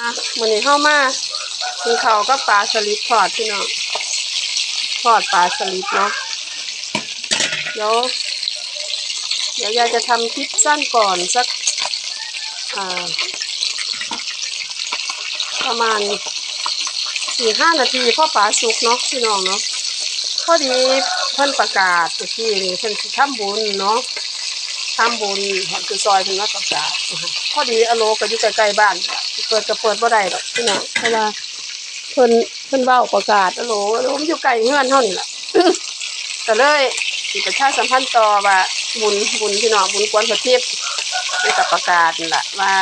อะมื้อนี้เข้ามากินข้าวก็ปลาสลิดทอดพี่น้องทอดปลาสลิดเนาะเดี๋ยวเดี๋ยวยายจะทำคลิปสั้นก่อนสักอ่าประมาณสี่ห้านาทีพ่อปลาสุกเนาะพี่น้องเนาะพอดีเพิ่นประกาศตะกี้นี่เพิ่นทำบุญเนาะ ทำบุญคือซอยเพิ่นว่าประกาศนะคะพอดีอโลก็อยู่ใกล้ๆบ้าน เปิดก็เปิดบ่ได้ดอกพี่น้องเพราะว่าเพิ่นเพิ่นเว้าประกาศอโลอโลมันอยู่ใกล้เฮือนเฮานี่ล่ะก็เลยสิประชาสัมพันธ์ต่อว่าบุญบุญพี่น้องบุญกวนประทีปได้กับประกาศนั่นล่ะว่า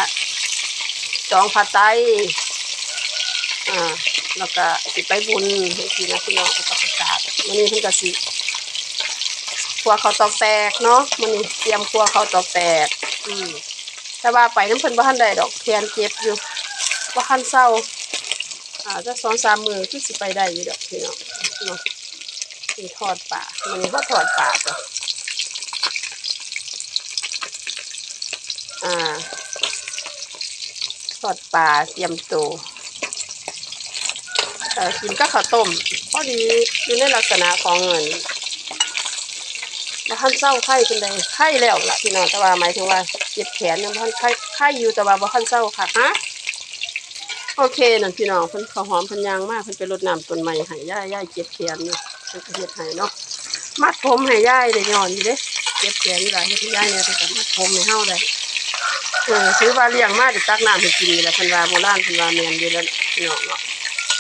จองผ้าไตอ่าแล้วก็สิไปบุญจังซี่นะพี่น้องก็ประกาศมื้อนี้เพิ่นก็สิ ครัวเขาวตอกแตกเนาะมันนี่เตรียมครัวเขาวตอกแตก อืมแต่ว่าไปน้ำเพิ่นบ่ทันได้ดอกแขนเจ็บอยู่บ่ทันเศร้าอ่าจะสองสามมือคือสิไปได้อยู่ดอกพี่น้องเนาะนี่ทอดปลามันนี่เขาทอดปลาจ้ะอ่าทอดปลาเตรียมตัวเออกินก็ข้าวต้มพอดีอยู่ในลักษณะของเงิน บ่ทันเศร้าไข้เป็นใดไข้แล้วล่ะพี่น้องแต่ว่าหมายถึงว่าเจ็บแขนยังบ่ทันไข้ไข้อยู่แต่ว่าบ่ทันเศร้าค่ะฮะโอเคนั่นพี่น้องเพิ่นข้าวหอมเพิ่นยางมากเพิ่นไปรดน้ำต้นไม้ให้ย่าย่าเจ็บแขนเนี่เพิ่นก็เฮ็ดให้เนาะมัดผมให้ย่ายได้ย้อนอยู่เด้เจ็บแขนนี่ล่ะเฮ็ดให้ย่าเนี่ยเพิ่นก็มัดผมให้เฮาได้เออถือว่าเลี้ยงมาได้ตักน้ำให้กินนี่แหละเพิ่นว่าโบราณเพิ่นว่าแม่นอยู่แล้วพี่น้องเนาะ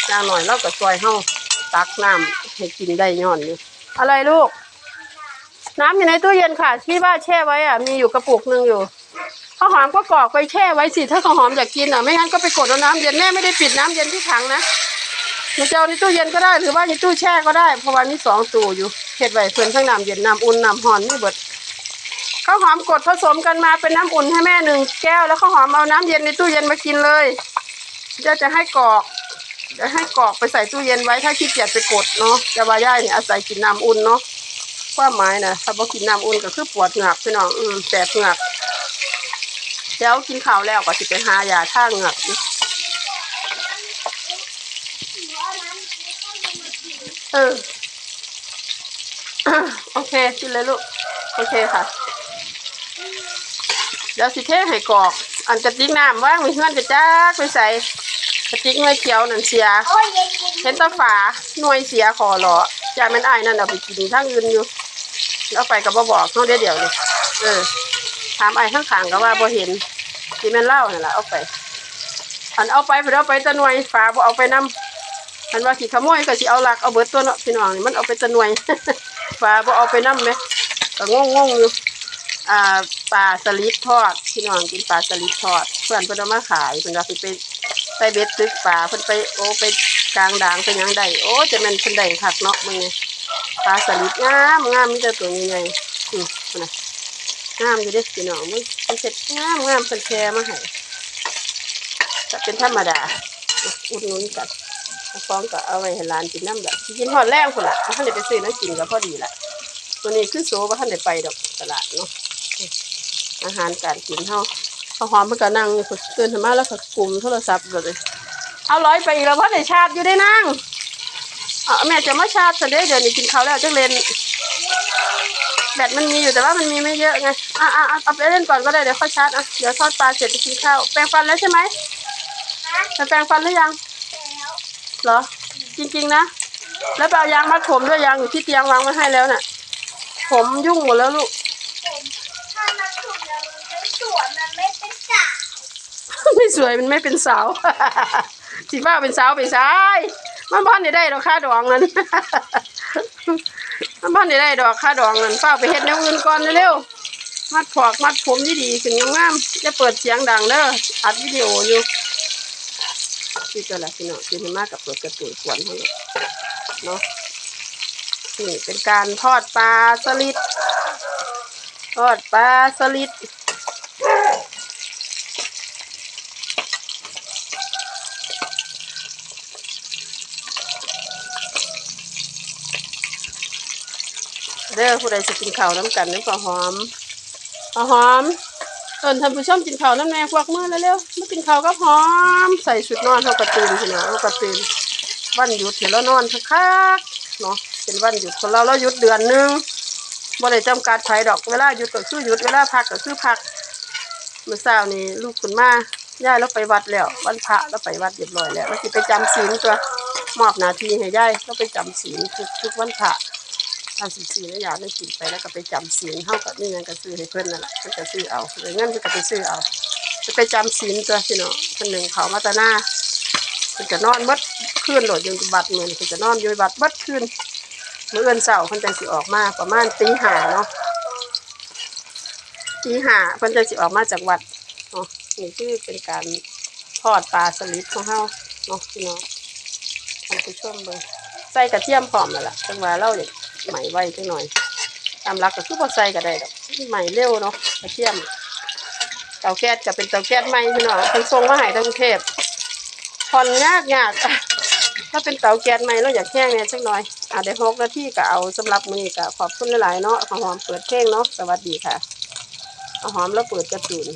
อย่างน้อยเราก็ช่วยเฮาตักน้ำให้กินได้ย้อนอยู่อะไรลูก น้ำอยู่ในตู้เย็นค่ะ ที่ว่าแช่ไว้อะมีอยู่กระปุกหนึ่งอยู่ข้าวหอมก็กรอกไปแช่ไว้สิถ้าข้าวหอมอยากกินอะไม่งั้นก็ไปกดเอาน้ำเย็นแม่ไม่ได้ปิดน้ำเย็นที่ถังนะหนูจะเอาในตู้เย็นก็ได้หรือว่าในตู้แช่ก็ได้ เพราะว่ามีสองตู้อยู่เห็ดไว้เพื่อนทั้งน้ำเย็นน้ำอุ่นน้ำหอนนี่เบิดข้าวหอมกดผสมกันมาเป็นน้ำอุ่นให้แม่หนึ่งแก้วแล้วข้าวหอมเอาน้ำเย็นในตู้เย็นมากินเลยเดี๋ยวจะให้กรอกจะให้กรอกไปใส่ตู้เย็นไว้ถ้าขี้เกียจไปกดเนาะจะว่าย่ายเนี่ยอาศัยกินน้ำอุ่นเนาะ ความหมายนะถ้าบ่กินน้ำอุ่นก็คือปวดเหงือกพี่น้องอืมแสบเหงือกเดี๋ยวกินข้าวแล้วก็สิไปหายาท่าเหงือกเออโอเคกินเลยลูกโอเคค่ะ เดี๋ยวสิเทให้กรอก อันกระติกน้ำว่างไว้เฮือนกระจักไปใส่กระติกเงยเขียวนั่นเสียเย็นเย็นเห็นตาฝาหน่วยเสียคอหรอจามันอายนั่นเอาไปกินทั้งอื่นอยู่ แล้วไปกับบ่บอกเขาเดียวเดียวเลยเออ ถามไอ้ายข้างก็ว่าบ่เห็นที่ม่นเล่านั่นแหละเอาไปอันเอาไปเพิ่นเอาไปตะนวยฝาบ่เอาไปนํอันว่าสิขโมยก็สิเอาหลักเอาเบิดตัวเนาะพี่น้องนี่มันเอาไปตะนวยฝาบ่เอาไปนํไหมก็งงๆอยู่อ่าปลาสลิดทอดพี่น้องกินปลาสลิดทอดเพื่อนเพิ่อามาขายเพิ่อนว่าไปไปเบ็ดตึกปลาเพิ่อนไปโอ้ไปกลางด่างไปยังได้โอ้จะม่นเพิ่นได้คักเนาะมึงไง ปลาสลิดงามงามมีแต่ตัวใหญ่ๆอือนะงามอยู่เด้พี่น้องมึงมันเสร็จงามงามเพิ่นแชร์มาให้ก็เป็นธรรมดาอุดหนุนกันฟ้องก็เอาไว้ให้หลานกินน้ำแบบสิกินฮอดแรงพุ่นละถ้าได้ไปซื้อน้ำกินก็พอดีละตัวนี้คือโซบ่าทันได้ไปดอกตลาดเนาะอาหารการกินเฮาข้าวหอมมันก็นั่งอยู่พุ่นตื่นขึ้นมาแล้วก็กลุ่มโทรศัพท์เลยเอาร้อยไปอีกแล้วเพราะได้ชาร์จอยู่ได้นั่ง เอาแม่จะมาชาร์จซะเด้เดี๋ยวนี้กินข้าวแล้วจะเล่นแบตมันมีอยู่แต่ว่ามันมีไม่เยอะไงอะอะอะเอาไปเล่นก่อนก็ได้เดี๋ยวค่อยชาร์จอะเดี๋ยวทอดปลาเสร็จจะกินข้าวแปรงฟันแล้วใช่ไหมนะไปแปรงฟันหรือยังแล้วเหรอ จริงๆนะ แล้วไปเอายางมัดผมด้วยยางอยู่ที่เตียงวางไว้ให้แล้วน่ะ ผมยุ่งหมดแล้วลูกผมถ้ามันถูกแล้วมันไม่สวยมันไม่เป็นสาวไม่สวยมันไม่เป็นสาวสิว่าเป็นสาวไปซ้าย มันบ้านได้ได้ดอกค่าดองนั้นมันบ้านได้ได้ดอกค่าดองนั้นเฝ้าไปเฮ็ดแนวอื่นก่อนเร็วๆมัดผอกมัดผมดีๆขึ้นงามๆจะเปิดเสียงดังเด้ออัดวิดีโออยู่ที่ตัวละพี่น้องที่นี่มากกับเปิดกระตุ้นขวนเขาเลยเนาะนี่เป็นการทอดปลาสลิดทอดปลาสลิด เด้อผู้ใดสิกินข้าวน้ำกันน้ำข้าวหอมข้าวหอมเอินท่านผู้ชมกินข้าวน้ำแม่ควักมือแล้วเร็วมากินข้าวก็หอม ใส่ชุดนอนเท่ากระตือนพี่น้องเท่ากระตือนวันหยุดเห็นแล้วนอนคักๆเนาะเป็นวันหยุดของเราเราหยุดเดือนหนึงบ่ได้จำกัดไผดอกเวลาหยุดก็คือหยุดเวลาพักก็คือพักเมื่อเช้านี้ลูกคุณมาย่ายเราไปวัดแล้ววันพระเราไปวัดเรียบร้อยแล้วเราสิไปจำศีลตัวมอบหน้าที่ให้ย่ายเราไปจำศีลทุกทุกวันพระ เอาสิสีแล้วอยากได้กินไปแล้วก็ไปจำศีลเท่ากับนี่ยังก็ซื้อให้เพื่อนนั่นแหละเพื่อนก็ซื้อเอาหรือเงินเพื่อนก็ไปซื้อเอา จะไปจำศีลตัวพี่น้องคนหนึ่งเขามาตาหน้าเพิ่นจะนอนเบัดคืนโหลดยู่บัดเหมือนเพิ่นจะนอนอยู่บัดเบัดคืนเมื้อเอินเสาร์เพิ่นจะสิออกมาประมาณตีห้าเนาะตีห้าเพิ่นจะสิออกมาจากวัดเนาะนี่คือเป็นการทอดปลาสลิดของเฮาเนาะพี่น้องท่านผู้ชมเบิ่งใส่กระเทียมพร้อมแล้วล่ะจังหว่าเราเนี่ย ใหม่ไว้จังหน่อยตามหลักก็คือพอใส่ก็ได้ดอกใหม่เร็วเนาะกระเทียมเตาแก๊สก็เป็นเตาแก๊สใหม่พี่น้องเพิ่นส่งมาหางกรุงเทพผ่อนยากยากถ้าเป็นเตาแก๊สใหม่เราอยากแห้งเนี่ยจักหน่อยอะได้หกนาทีก็เอาสำหรับมื้อนี้ก็ขอบคุณหลายๆเนาะข้าหอมเปิดเพลงเนาะสวัสดีค่ะข้าหอมแล้วเปิดกระตูน